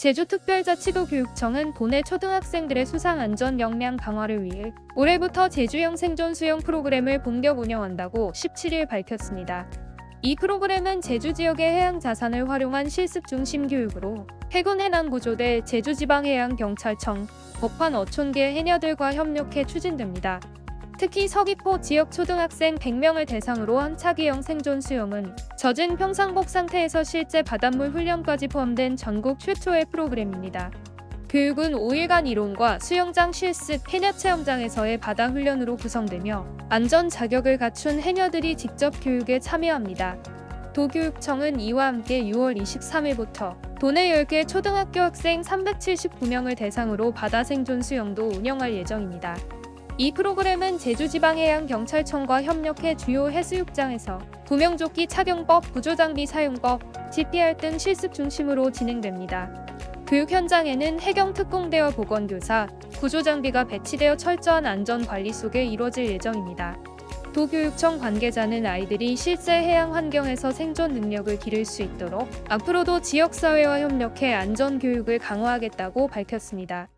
제주특별자치도교육청은 도내 초등학생들의 수상 안전 역량 강화를 위해 올해부터 제주형 생존 수영 프로그램을 본격 운영한다고 17일 밝혔습니다. 이 프로그램은 제주 지역의 해양 자산을 활용한 실습 중심 교육으로 해군 해남구조대 제주지방해양경찰청 법관 어촌계 해녀들과 협력해 추진됩니다. 특히 서귀포 지역 초등학생 100명을 대상으로 한 차기형 생존 수영은 젖은 평상복 상태에서 실제 바닷물 훈련까지 포함된 전국 최초의 프로그램입니다. 교육은 5일간 이론과 수영장 실습, 해녀 체험장에서의 바다 훈련으로 구성되며 안전 자격을 갖춘 해녀들이 직접 교육에 참여합니다. 도교육청은 이와 함께 6월 23일부터 도내 10개 초등학교 학생 379명을 대상으로 바다 생존 수영도 운영할 예정입니다. 이 프로그램은 제주지방해양경찰청과 협력해 주요 해수욕장에서 구명조끼 착용법, 구조장비 사용법, GPR 등 실습 중심으로 진행됩니다. 교육 현장에는 해경특공대와 보건교사, 구조장비가 배치되어 철저한 안전관리 속에 이루어질 예정입니다. 도교육청 관계자는 아이들이 실제 해양 환경에서 생존 능력을 기를 수 있도록 앞으로도 지역사회와 협력해 안전교육을 강화하겠다고 밝혔습니다.